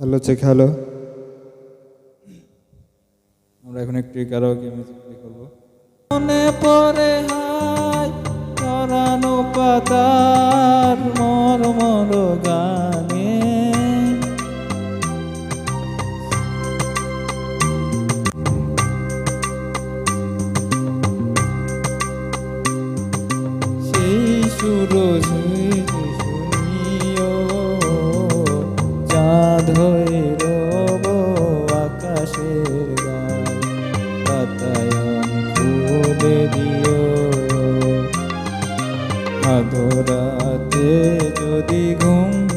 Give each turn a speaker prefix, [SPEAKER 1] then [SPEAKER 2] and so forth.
[SPEAKER 1] Hello check hello. আমরা এখন একটি কারও মিউজিক প্লে করব। মনে পড়ে হাই চরানো পাতার মর গানে। সেই একবার পাতায়ন খুলে দিও। যদি ঘুম